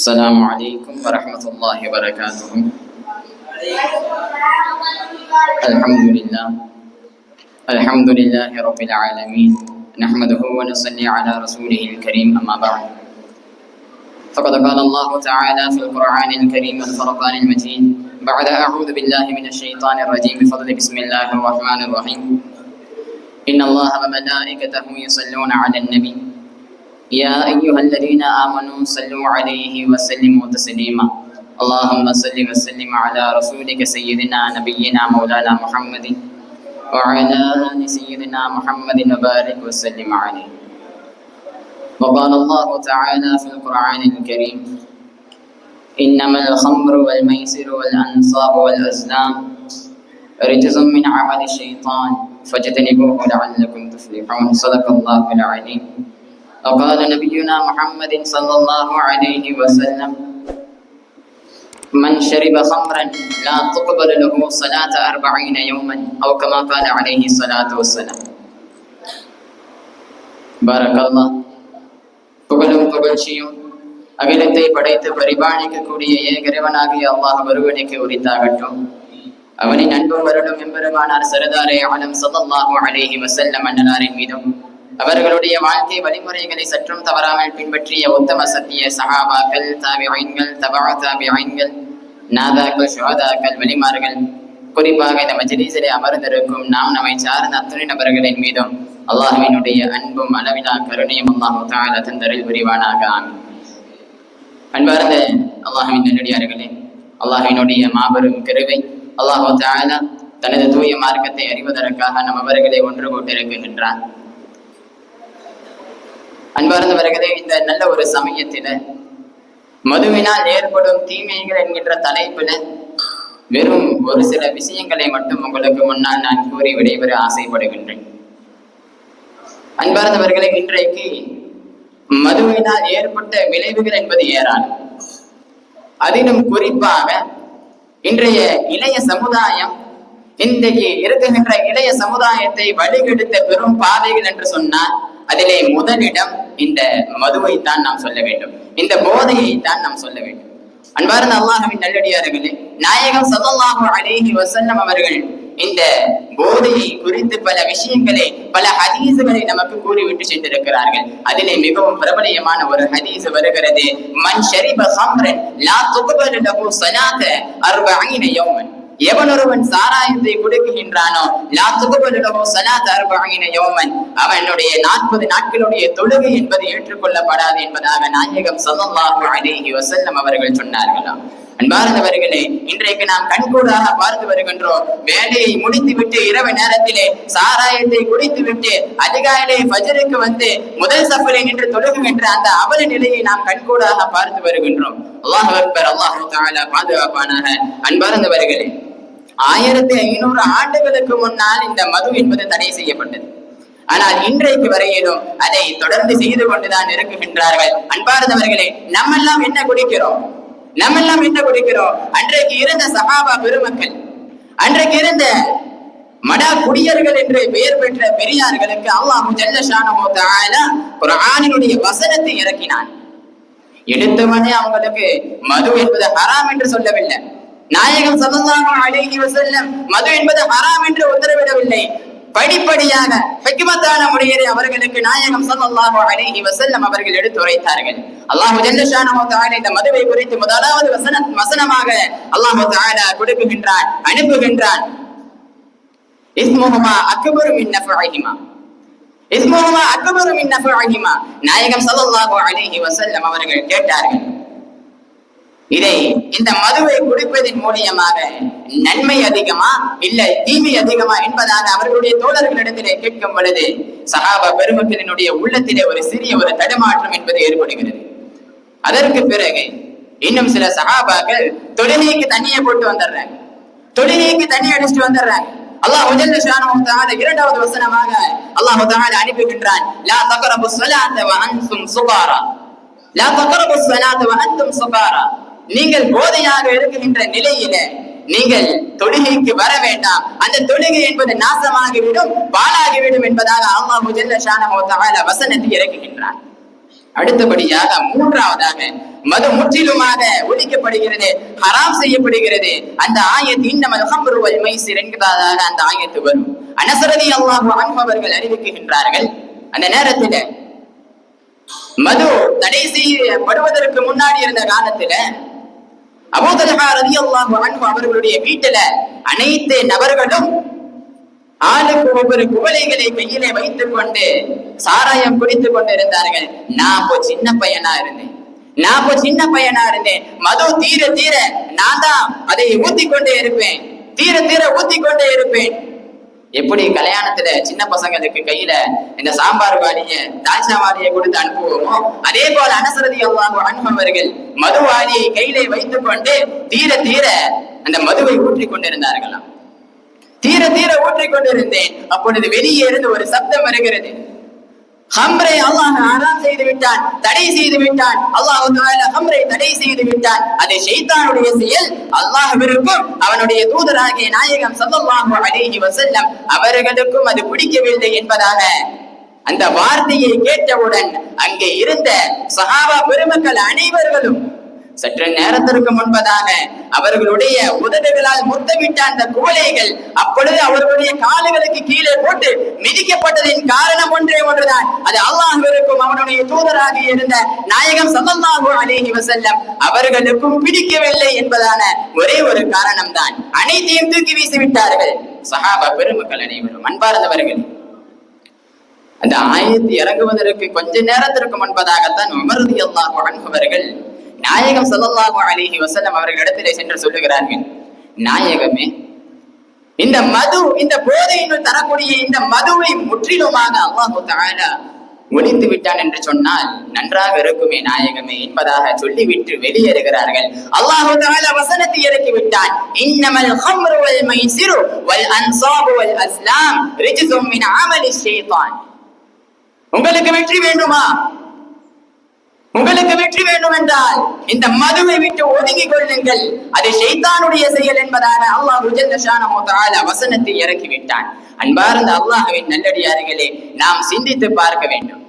السلام عليكم ورحمة الله وبركاته. الحمد لله. الحمد لله رب العالمين. نحمده ونصلي على رسوله الكريم أما بعد. فقد قال الله تعالى في القرآن الكريم الفرقان المجيد بعد أعوذ بالله من الشيطان الرجيم بفضل بسم الله الرحمن الرحيم. إن الله وملائكته يصلون على النبي. يا أيها الذين آمنوا صلوا عليه وسلموا تسليما. اللهم صل وسلم على رسولك سيدنا نبينا مولانا محمد. وعلى آل سيدنا محمد وبارك وسلم عليه. وقال الله تعالى في القرآن الكريم إنما الخمر والميسر والأنصاب والأزلام رجز من عمل الشيطان فاجتنبوه لعلكم تفلحون. صدق الله العليم. وقال نبينا محمد صلى الله عليه وسلم من شرب خمرا لا تقبل له صلاة أربعين يوما أو كما قال عليه الصلاة والسلام بارك الله புகழும் புகழ்ச்சியும் அகிலத்தை படைத்து பரிபாலிக்கக்கூடிய ஏகரவனாகிய அல்லாஹ் ஒருவனுக்கு உரித்தாகட்டும் அவனின் அன்பும் வருடம் எம்பெருமானார் சரதாரே ஆலம் சல்லல்லாஹு அலைஹி வஸல்லம் அன்னலாரின் மீதும் அவர்களுடைய வாழ்க்கை வழிமுறைகளை சற்றும் தவறாமல் பின்பற்றிய உத்தம சத்திய சஹாபாக்கள் தாபிஐன்கள் தபா தாபிஐன்கள் நாதாக்கள் சுஹதாக்கள் வலிமார்கள் குறிப்பாக இந்த மஜ்லிஸிலே அமர்ந்திருக்கும் நாம் நம்மை சார்ந்த அத்துணை நபர்களின் மீதும் அல்லாஹுவினுடைய அன்பும் அளவிலா கருணையும் அல்லாஹு தால தந்தரில் புரிவானாக. ஆமீன். அன்பார்ந்த அல்லாஹுவின் நல்லடியார்களே அல்லாஹ்வினுடைய மாபெரும் கருவை அல்லாஹு தாயலா தனது தூய மார்க்கத்தை அறிவதற்காக நம் அவர்களை ஒன்று கூட்டிருக்கின்றான் அன்பார்ந்தவர்களே இந்த நல்ல ஒரு சமயத்தில மதுவினால் ஏற்படும் தீமைகள் என்கின்ற தலைப்புல வெறும் ஒரு சில விஷயங்களை மட்டும் உங்களுக்கு முன்னால் நான் கூறி விடைபெற ஆசைப்படுகின்றேன். அன்பார்ந்தவர்களே இன்றைக்கு மதுவினால் ஏற்பட்ட விளைவுகள் என்பது ஏராளம். அதிலும் குறிப்பாக இன்றைய இளைய சமுதாயம் இன்றைக்கு இருக்குகின்ற இளைய சமுதாயத்தை வழிகெடுத்த பெரும் பாதைகள் என்று சொன்னால் அதிலே முதலிடம் இந்த மதுவை தான் நாம் சொல்ல வேண்டும். இந்த போதையை தான் நாம் சொல்ல வேண்டும். அன்பார்ந்த அல்லாஹவின் நல்லடியார்களே நாயகம் சல்லல்லாஹு அலேஹி வஸல்லம் அவர்கள் இந்த போதையை குறித்து பல விஷயங்களை பல ஹதீசுகளை நமக்கு கூறிவிட்டு சென்றிருக்கிறார்கள். அதிலே மிகவும் பிரபலயமான ஒரு ஹதீஸ் வருகிறது மன் ஷரிப ஹம்ரன் லா துக்பலு லஹு ஸலாத அர்பஈன யௌமன். எவன் ஒருவன் சாராயத்தை கொடுக்குகின்றானோ லா துகுபலுடமோ லஹு ஸலாத யோமன் அவனுடைய நாற்பது நாட்களுடைய தொழுகை என்பது ஏற்றுக்கொள்ளப்படாது என்பதாக நாயகம் சல்லாஹு அலைஹி வசல்லம் அவர்கள் சொன்னார்களாம். அன்பார்ந்தவர்களே இன்றைக்கு நாம் கண்கூடாக பார்த்து வருகின்றோம். வேலையை முடித்து விட்டு இரவு நேரத்திலே சாராயத்தை குடித்து விட்டு அதிகாலையிலே வந்து முதல் சஃபரை நின்று தொழுகுகின்ற அந்த அவல நிலையை நாம் கண்கூடாக பார்த்து வருகின்றோம். அல்லாஹ் அல்லாஹ் பாதுகாப்பானாக. அன்பார்ந்தவர்களே ஆயிரத்தி ஐநூறு ஆண்டுகளுக்கு முன்னால் இந்த மது என்பது தடை செய்யப்பட்டது. ஆனால் இன்றைக்கு வரையிலும் அதை தொடர்ந்து செய்து கொண்டுதான் இருக்குகின்றார்கள் அன்பார்ந்தவர்களே நம்மெல்லாம் என்ன குடிக்கிறோம்? நம்மெல்லாம் என்ன குடிக்கிறோம்? அன்றைக்கு இருந்த சகாபா பெருமக்கள் அன்றைக்கு இருந்த மடா குடியர்கள் என்று பெயர் பெற்ற பெரியார்களுக்கு அல்லாஹு ஜல்லஷானஹு ஒரு ஆணினுடைய வசனத்தை இறக்கினான். எடுத்தவனே அவங்களுக்கு மது என்பது ஹராம் என்று சொல்லவில்லை. நாயகம் சதந்தாமா அழகி வசல்லம் மது என்பது ஹராம் என்று உத்தரவிடவில்லை. படிப்படியாக ஹெக்மத்தான முறையிலே அவர்களுக்கு நாயகம் சல்லாஹு அலைஹி வசல்லம் அவர்கள் எடுத்துரைத்தார்கள். அல்லாஹ் ஜல்லஷானோ ஷானஹு இந்த மதுவை குறித்து முதலாவது வசன வசனமாக அல்லாஹ் தஆலா கொடுக்குகின்றான் அனுப்புகின்றான். இஸ்முஹுமா அக்பரும் மின் நஃபஇஹிமா அக்பரும் அக்பரு நாயகம் சல்லாஹு அலைஹி வசல்லம் அவர்கள் கேட்டார்கள். இதை இந்த மதுவை குடிப்பதன் மூலியமாக நன்மை அதிகமா இல்ல தீமை அதிகமா என்பதாக அவர்களுடைய தோழர்களிடத்திலே கேட்கும் பொழுது சகாபா பெருமக்களினுடைய உள்ளத்திலே ஒரு சிறிய ஒரு தடுமாற்றம் என்பது ஏற்படுகிறது. அதற்கு பிறகு இன்னும் சில சகாபாக்கள் தொழிலைக்கு தண்ணியை போட்டு வந்துடுறாங்க. தொழிலைக்கு தண்ணி அடிச்சுட்டு வந்துடுறாங்க. அல்லாஹ் உஜல் ஷானஹு தஆலா இரண்டாவது வசனமாக அல்லாஹ் தஆலா அனுப்புகின்றான். லா தக்ரபு ஸலாத வ அன்தும் சுகாரா. லா தக்ரபு ஸலாத வ அன்தும் சுகாரா. நீங்கள் போதையாக இருக்குகின்ற நிலையில நீங்கள் தொழுகைக்கு வர வேண்டாம். அந்த தொழுகை என்பது நாசமாகிவிடும் பாலாகிவிடும் என்பதாக அம்மா முதல்ல ஷானஹு வசனத்தை இறக்குகின்றார். அடுத்தபடியாக மூன்றாவதாக மது முற்றிலுமாக ஒழிக்கப்படுகிறது ஹராம் செய்யப்படுகிறது. அந்த ஆயத்து இன்னமல் ஹம்ரு மைசிர் என்கிறதாக அந்த ஆயத்து வரும். அனசரதி அல்லாஹு அன்ஹு அவர்கள் அறிவிக்குகின்றார்கள் அந்த நேரத்துல மது தடை செய்யப்படுவதற்கு முன்னாடி இருந்த காலத்துல அபூதலஹா ரலியல்லாஹு அன்பு அவர்களுடைய வீட்டுல அனைத்து நபர்களும் ஆளுக்கு ஒவ்வொரு குவளைகளை கையிலே வைத்துக் கொண்டு சாராயம் குடித்துக் கொண்டு இருந்தார்கள் நான் இப்போ சின்ன பையனா இருந்தேன். நான் இப்போ சின்ன பையனா இருந்தேன். மது தீர தீர நான் தான் அதை ஊத்தி கொண்டே இருப்பேன். தீர தீர ஊத்தி கொண்டே இருப்பேன். எப்படி கல்யாணத்துல சின்ன பசங்களுக்கு கையில இந்த சாம்பார் வாளிய தால்சா வாளியை கொடுத்து அனுப்புவோமோ அதே போல அனசரதி அல்லாஹ் அனுபவர்கள் மது வாரியை கையிலே வைத்துக் கொண்டு தீர தீர அந்த மதுவை ஊற்றிக் கொண்டிருந்தார்களாம். தீர தீர ஊற்றிக் கொண்டிருந்தேன். அப்பொழுது வெளியே இருந்து ஒரு சப்தம் வருகிறது. ஹம்ரை அல்லாஹ் ஆராம் செய்து விட்டான் தடை செய்து விட்டான். அல்லாஹ் தாலா ஹம்ரை தடை செய்து விட்டான். அது ஷைத்தானுடைய செயல். அல்லாஹ்விற்கும் அவனுடைய தூதராகிய நாயகம் சல்லல்லாஹு அலைஹி வஸல்லம் அவர்களுக்கும் அது பிடிக்கவில்லை என்பதாக அந்த வார்த்தையை கேட்டவுடன் அங்கே இருந்த சஹாபா பெருமக்கள் அனைவர்களும் சற்று நேரத்திற்கு முன்பதான அவர்களுடைய உதடுகளால் முத்தமிட்ட அந்த கோலைகள் அப்பொழுது அவர்களுடைய காலுகளுக்கு கீழே போட்டு மிதிக்கப்பட்டதின் காரணம் ஒன்றே ஒன்றுதான். அது அல்லாஹ்விற்கும் அவனுடைய தூதராக இருந்த நாயகம் ஸல்லல்லாஹு அலேஹி வசல்லம் அவர்களுக்கும் பிடிக்கவில்லை என்பதான ஒரே ஒரு காரணம் தான் அனைத்தையும் தூக்கி வீசி விட்டார்கள். சஹாபா பெருமக்கள் அனைவரும் அன்பார்ந்தவர்கள் அந்த ஆயத்து இறங்குவதற்கு கொஞ்ச நேரத்திற்கு முன்பதாகத்தான் உமரது அல்லாஹ் அவர்கள் நாயகம் ஸல்லல்லாஹு அலைஹி அவர்கள் அவர்களிடத்திலே சென்று சொல்லுகிறார்கள் நாயகமே இந்த மது இந்த போதையினுள் தரக்கூடிய இந்த மதுவை முற்றிலுமாக அல்லாஹு தாலா ஒழித்து விட்டான் என்று சொன்னால் நன்றாக இருக்குமே நாயகமே என்பதாக சொல்லிவிட்டு வெளியேறுகிறார்கள். அல்லாஹு தாலா வசனத்தை இறக்கி விட்டான். இன்னமல் ஹம்ரு வல் மைசிரு வல் அன்சாபு வல் அஸ்லாம் ரிஜ்சும் மின் அமலி ஷைத்தான். உங்களுக்கு வெற்றி வேண்டுமா? உங்களுக்கு வெற்றி வேண்டும் என்றால் இந்த மதுவை விட்டு ஒதுங்கிக் கொள்ளுங்கள். அது ஷைத்தானுடைய செயல் என்பதாக அல்லாஹ் ஜல்ல வசனத்தை இறக்கிவிட்டான். அன்பார்ந்த அல்லாஹுவின் நல்லடியார்களே நாம் சிந்தித்து பார்க்க வேண்டும்.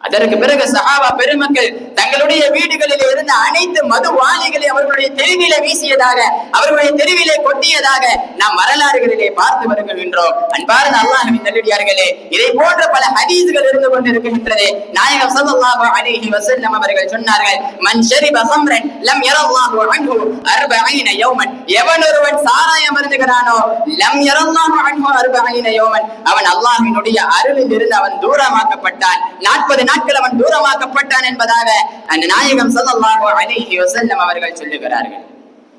அதற்கு பிறகு சஹாபா பெருமக்கள் தங்களுடைய வீடுகளில் இருந்த அனைத்து மது வாளிகளை அவர்களுடைய தெருவில வீசியதாக அவர்களுடைய தெருவிலே கொட்டியதாக நாம் வரலாறுகளிலே பார்த்து வருகின்றோம். அன்பார்ந்த அல்லாஹ்வின் நல்லடியார்களே இதை போன்ற பல ஹதீஸ்கள் இருந்து கொண்டிருக்கின்றது நாயகம் சல்லாஹு அலிஹி வசல்லம் அவர்கள் சொன்னார்கள் மன் ஷரிப ஹம்ரன் லம் யரல்லாஹு அன்ஹு அர்பஈன யௌமன். எவன் ஒருவன் சாராயம் அருந்துகிறானோ லம் யரல்லாஹு அன்ஹு அர்பஈன யௌமன். அவன் அல்லாஹ்வினுடைய அருளில் இருந்து அவன் தூரமாக்கப்பட்டான். நாற்பது நாட்கள் அவன் தூரமாக்கப்பட்டான் என்பதாக அந்த நாயகம் ஸல்லல்லாஹு அவர்கள் சொல்லுகிறார்கள்.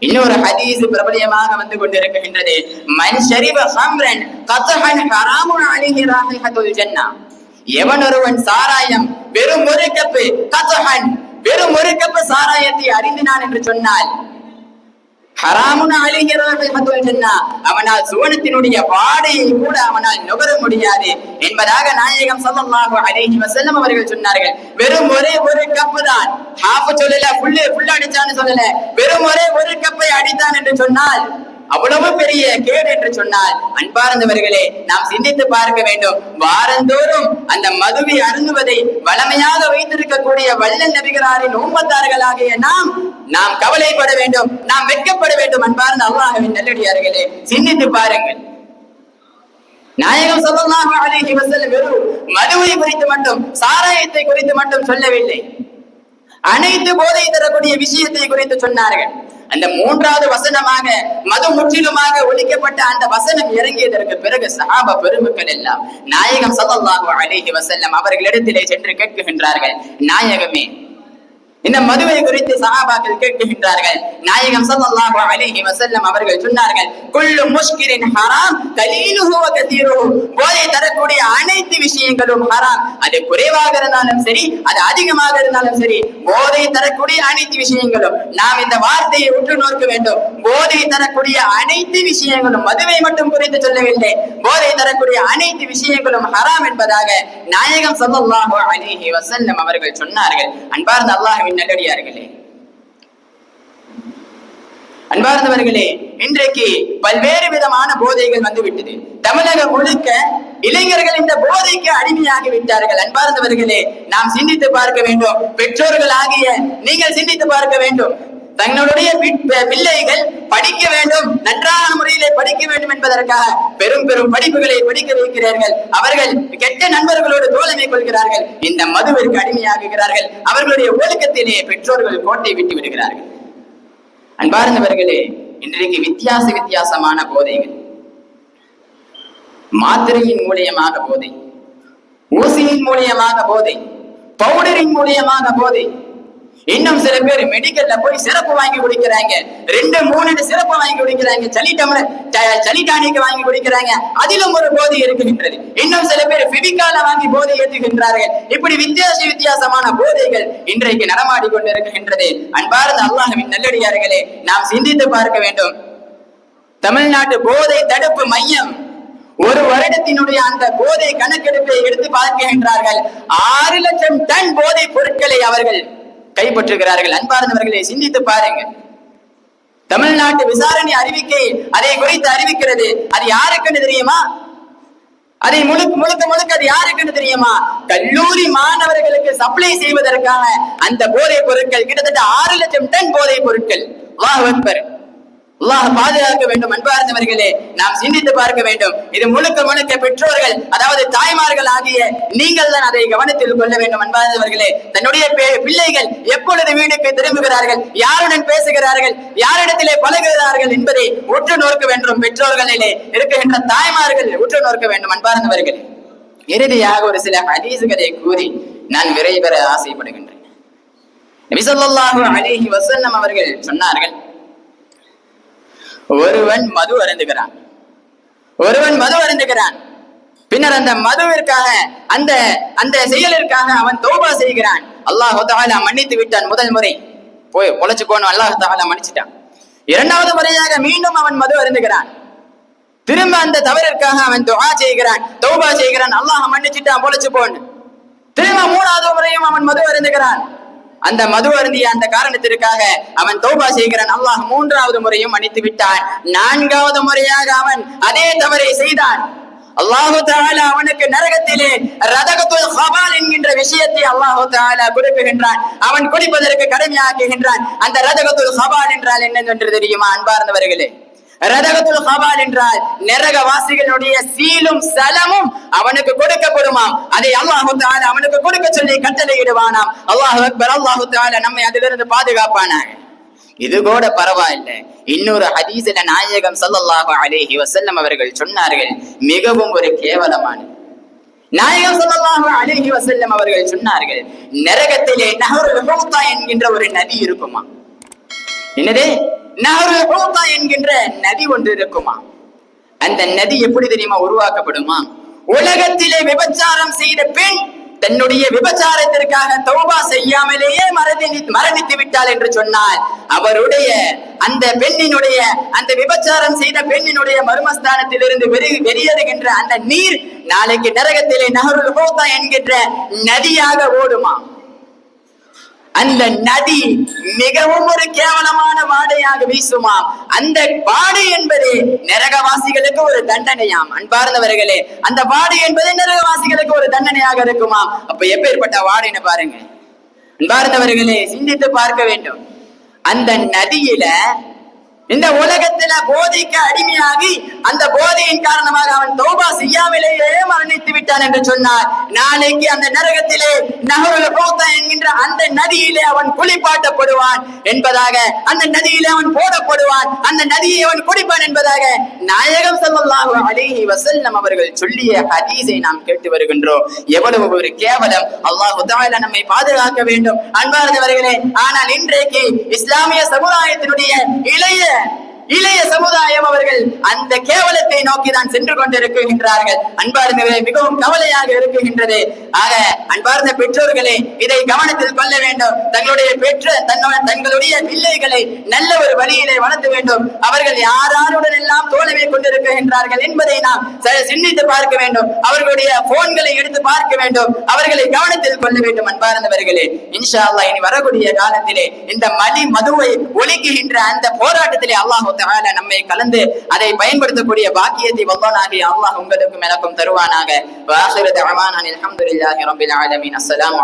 இன்னொரு ஹதீஸ் பிரபலியமாக வந்து கொண்டிருக்கின்றது. மன் ஷரிப ஹம்ரன் கத்ஹன் ஹராமுன் அலிஹி ராஹிஹத்துல் ஜன்னா. எவன் ஒருவன் சாராயம் வெறும் ஒரு கப்பு கத்ஹன் வெறும் ஒரு கப்பு சாராயத்தை அறிந்தினான் என்று சொன்னால் ஹராமுன் அலைஹி ராஹிஹத்துல் சொன்னா அவனால் சுவனத்தினுடைய வாடையை கூட அவனால் நுகர முடியாது. என்பதாக நாயகம் ஸல்லல்லாஹு அலைஹி வஸல்லம் அவர்கள் சொன்னார்கள். வெறும் ஒரே ஒரு கப்பு தான். ஹாஃப் சொல்லல ஃபுல்லு ஃபுல் அடிச்சான்னு சொல்லல. வெறும் ஒரே ஒரு கப்பை அடித்தான் என்று சொன்னால் அவ்வளவு பெரிய கேடு என்று சொன்னால் அன்பார்ந்தவர்களே நாம் சிந்தித்து பார்க்க வேண்டும். வாரந்தோறும் அந்த மதுவை அருந்துவதை வளமையாக வைத்திருக்கக்கூடிய வல்ல நபிகளாரின் உம்மத்தார்களாகிய நாம் நாம் கவலைப்பட வேண்டும் நாம் வெட்கப்பட வேண்டும் அன்பார்ந்த அல்லாஹ்வின் நல்லடியார்களே. சிந்தித்து பாருங்கள். நாயகம் சொல்லலாம் அலைஹி வஸல்லம் வெறும் மதுவை குறித்து மட்டும் சாராயத்தை குறித்து மட்டும் சொல்லவில்லை. அனைத்து போதை தரக்கூடிய விஷயத்தை குறித்து சொன்னார்கள். அந்த மூன்றாவது வசனமாக மது முற்றிலுமாக ஒழிக்கப்பட்ட அந்த வசனம் இறங்கியதற்கு பிறகு சாப பெருமக்கள் எல்லாம் நாயகம் ஸல்லல்லாஹு அலைஹி வசல்லம் அவர்களிடத்திலே சென்று கேட்குகின்றார்கள் நாயகமே இந்த மதுவை குறித்து சகாபாக்கள் கேட்கின்றார்கள் நாயகம் சல்லல்லாஹு அலைஹி வஸல்லம் அவர்கள் சொன்னார்கள் குல்லு முஷ்கிரின் ஹராம் கலீலுஹு வ கதீருஹு போதை தரக்கூடிய அனைத்து விஷயங்களும் ஹராம். அது குறைவாக இருந்தாலும் சரி அது அதிகமாக இருந்தாலும் சரி போதை தரக்கூடிய அனைத்து விஷயங்களும். நாம் இந்த வார்த்தையை உற்று நோக்க வேண்டும். போதை தரக்கூடிய அனைத்து விஷயங்களும் மதுவை மட்டும் குறித்து சொல்லவில்லை. போதை தரக்கூடிய அனைத்து விஷயங்களும் ஹராம் என்பதாக நாயகம் சல்லல்லாஹு அலைஹி வஸல்லம் அவர்கள் சொன்னார்கள். அன்பார்ந்த அல்லாஹ்வின் நல்லடியார்களே அன்பார்ந்தவர்களே இன்றைக்கு பல்வேறு விதமான போதைகள் வந்துவிட்டது. தமிழகம் முழுக்க இளைஞர்கள் இந்த போதைக்கு அடிமையாகி விட்டார்கள். அன்பார்ந்தவர்களே நாம் சிந்தித்து பார்க்க வேண்டும். பெற்றோர்கள் ஆகிய நீங்கள் சிந்தித்து பார்க்க வேண்டும். தங்களுடைய பிள்ளைகள் படிக்க வேண்டும் நன்றான முறையிலே படிக்க வேண்டும் என்பதற்காக பெரும் பெரும் படிப்புகளை படிக்க வைக்கிறார்கள். அவர்கள் கெட்ட நண்பர்களோடு தோழமை கொள்கிறார்கள். இந்த மதுவிற்கு அடிமையாகுகிறார்கள். அவர்களுடைய ஒழுக்கத்திலே பெற்றோர்கள் கோட்டை விட்டு விடுகிறார்கள். அன்பார்ந்தவர்களே இன்றைக்கு வித்தியாச வித்தியாசமான போதைகள். மாத்திரையின் மூலியமாக போதை ஊசியின் மூலியமாக போதை பவுடரின் மூலியமாக போதை இன்னும் சில பேர் மெடிக்கல்ல போய் சிறப்பு வாங்கி குடிக்கிறாங்க. ரெண்டு மூணு சிறப்பு வாங்கி குடிக்கிறாங்க. சளி டம்ளர் சளி டானிக்கு வாங்கி குடிக்கிறாங்க. அதிலும் ஒரு போதை இருக்குகின்றது. இன்னும் சில பேர் பிபிகால வாங்கி போதை ஏற்றுகின்றார்கள். இப்படி வித்தியாச வித்தியாசமான போதைகள் இன்றைக்கு நடமாடி கொண்டிருக்கின்றது. அன்பார்ந்த அல்லாஹ்வின் நல்லடியார்களே நாம் சிந்தித்து பார்க்க வேண்டும். தமிழ்நாட்டு போதை தடுப்பு மையம் ஒரு வருடத்தினுடைய அந்த போதை கணக்கெடுப்பை எடுத்து பார்க்கின்றார்கள். ஆறு லட்சம் டன் போதை பொருட்களை அவர்கள் கைப்பற்றுகிறார்கள் அன்பார்ந்தவர்களை சிந்தித்து பாருங்கள். தமிழ்நாட்டு விசாரணை அறிவிக்கை அதை குறித்து அறிவிக்கிறது. அது யாருக்குன்னு தெரியுமா? அதை முழுக்க முழுக்க முழுக்க அது யாருக்குன்னு தெரியுமா? கல்லூரி மாணவர்களுக்கு சப்ளை செய்வதற்கான அந்த போதைப் பொருட்கள் கிட்டத்தட்ட ஆறு லட்சம் டன் போதைப் பொருட்கள். அல்லாஹ் அல்லாஹ் பாதுகாக்க வேண்டும் அன்பார்ந்தவர்களே. நாம் சிந்தித்து பார்க்க வேண்டும். இது முழுக்க முழுக்க பெற்றோர்கள் அதாவது தாய்மார்கள் ஆகிய நீங்கள் தான் அதை கவனத்தில் கொள்ள வேண்டும் அன்பார்ந்தவர்களே. தன்னுடைய பிள்ளைகள் எப்பொழுது வீட்டுக்கு திரும்புகிறார்கள் யாருடன் பேசுகிறார்கள் யாரிடத்திலே பழகுகிறார்கள் என்பதை உற்று நோக்க வேண்டும் பெற்றோர்களிலே இருக்கின்ற தாய்மார்கள் உற்று நோக்க வேண்டும் அன்பார்ந்தவர்களே. இறுதியாக ஒரு சில ஹதீசுகளை கூறி நான் விரைவர ஆசைப்படுகின்றேன். நபி ஸல்லல்லாஹு அலைஹி அவர்கள் சொன்னார்கள் ஒருவன் மது அருந்துகிறான். ஒருவன் மது அருந்துகிறான். பின்னர் அந்த மதுவிற்காக அந்த அந்த செயலிற்காக அவன் தௌபா செய்கிறான். அல்லாஹ் தாலா மன்னித்து விட்டான் முதல் முறை. போய் பொழைச்சுக்கோணும் அல்லாஹ் தாலா மன்னிச்சிட்டான். இரண்டாவது முறையாக மீண்டும் அவன் மது அருந்துகிறான். திரும்ப அந்த தவறிற்காக அவன் துஆ செய்கிறான் தௌபா செய்கிறான். அல்லாஹ் மன்னிச்சிட்டான் பொழைச்சு போன்னு திரும்ப மூணாவது முறையும் அவன் மது அருந்துகிறான். அந்த மது அருந்திய அந்த காரணத்திற்காக அவன் தௌபா செய்கிறான். அல்லாஹ் மூன்றாவது முறையும் மன்னித்து விட்டான். நான்காவது முறையாக அவன் அதே தவறை செய்தான். அல்லாஹு தாலா அவனுக்கு நரகத்திலே ரதகத்துல் ஹபால் என்கின்ற விஷயத்தை அல்லாஹு தாலா கொடுக்குகின்றான். அவன் குடிப்பதற்கு கடமையாக்குகின்றான். அந்த ரதகத்துல் ஹபால் என்றால் என்னவென்று தெரியுமா? அன்பார்ந்தவர்களே ரதகத்துல் ஹவால் என்றால் நரக வாசிகளுடைய சீலும் சலமும் அவனுக்கு கொடுக்கப்படுமாம். அதை அல்லாஹு தால அவனுக்கு கொடுக்க சொல்லி கட்டளையிடுவானாம். அல்லாஹு அக்பர் அல்லாஹு தால நம்மை அதிலிருந்து பாதுகாப்பானாங்க இது கூட பரவாயில்ல. இன்னொரு ஹதீஸ்ல நாயகம் சல்லல்லாஹு அலேஹி வசல்லம் அவர்கள் சொன்னார்கள் மிகவும் ஒரு கேவலமான. நாயகம் சல்லல்லாஹு அலேஹி வசல்லம் அவர்கள் சொன்னார்கள் நரகத்திலே நஹருல் என்கின்ற ஒரு நதி இருக்குமா என்னது? நஹருல் ஹூதா என்கின்ற நதி ஒன்று இருக்குமா? அந்த நதி எப்படி தெரியுமா உருவாக்கப்படுமா? உலகத்திலே விபச்சாரம் செய்த பெண் தன்னுடைய விபச்சாரத்திற்காக தௌபா செய்யாமலேயே மரணி மரணித்து விட்டாள் என்று சொன்னால் அவருடைய அந்த பெண்ணினுடைய அந்த விபச்சாரம் செய்த பெண்ணினுடைய மர்மஸ்தானத்திலிருந்து வெறி வெளியேறுகின்ற அந்த நீர் நாளைக்கு நரகத்திலே நகருள் ஹோதா என்கின்ற நதியாக ஓடுமா? அந்த நதி மிகவும் ஒரு கேவலமான வாடையாக வீசுமாம் அந்த வாடை என்பது நரகவாசிகளுக்கு ஒரு தண்டனையாம். அன்பார்ந்தவர்களே அந்த வாடை என்பது நரகவாசிகளுக்கு ஒரு தண்டனையாக இருக்குமாம் அப்ப எப்பேற்பட்ட வாடைன்னு பாருங்க. அன்பார்ந்தவர்களே சிந்தித்து பார்க்க வேண்டும். அந்த நதியில இந்த உலகத்துல போதைக்கு அடிமையாகி அந்த போதையின் காரணமாக அவன் தௌபா செய்யாமலேயே மரணித்து விட்டான் என்று சொன்னார். நாளைக்கு அந்த நரகத்திலே நகருல போத்தா என்கின்ற அந்த நதியிலே அவன் குளிப்பாட்டப்படுவான் என்பதாக அந்த நதியிலே அவன் போடப்படுவான். அந்த நதியை அவன் குடிப்பான் என்பதாக நாயகம் ஸல்லல்லாஹு அலைஹி வசல்லம் அவர்கள் சொல்லிய ஹதீஸை நாம் கேட்டு வருகின்றோம். எவ்வளவு ஒரு கேவலம். அல்லாஹ் நம்மை பாதுகாக்க வேண்டும். அன்பார்ந்தவர்களே ஆனால் இன்றைக்கு இஸ்லாமிய சமுதாயத்தினுடைய இளைய இளைய சமுதாயம் அவர்கள் அந்த கேவலத்தை நோக்கி தான் சென்று கொண்டிருக்கின்றார்கள். அன்பார்ந்தவர்களே மிகவும் கவலையாக இருக்குகின்றது ஆக அன்பார்ந்த பெற்றோர்களே இதை கவனத்தில் கொள்ள வேண்டும். தங்களுடைய பெற்ற தன்னோட தங்களுடைய பிள்ளைகளை நல்ல ஒரு வழியிலே வளர்த்த வேண்டும். அவர்கள் யாராருடன் எல்லாம் தோழமை கொண்டிருக்கின்றார்கள் என்பதை நாம் சிந்தித்து பார்க்க வேண்டும். அவர்களுடைய போன்களை எடுத்து பார்க்க வேண்டும். அவர்களை கவனத்தில் கொள்ள வேண்டும் அன்பார்ந்தவர்களே. இன்ஷா அல்லாஹ் இனி வரக்கூடிய காலத்திலே இந்த மலி மதுவை ஒழிக்குகின்ற அந்த போராட்டத்திலே அல்லாஹ் நம்ம நம்மை கலந்து அதை பயன்படுத்தக்கூடிய பாக்கியத்தை வல்லனாகி அல்லாஹ் உங்களுக்கும் எனக்கும் தருவானாக. வாஹிர தஅவானான் அல்ஹம்துலில்லாஹி ரப்பில் ஆலமீன். அஸ்ஸலாமு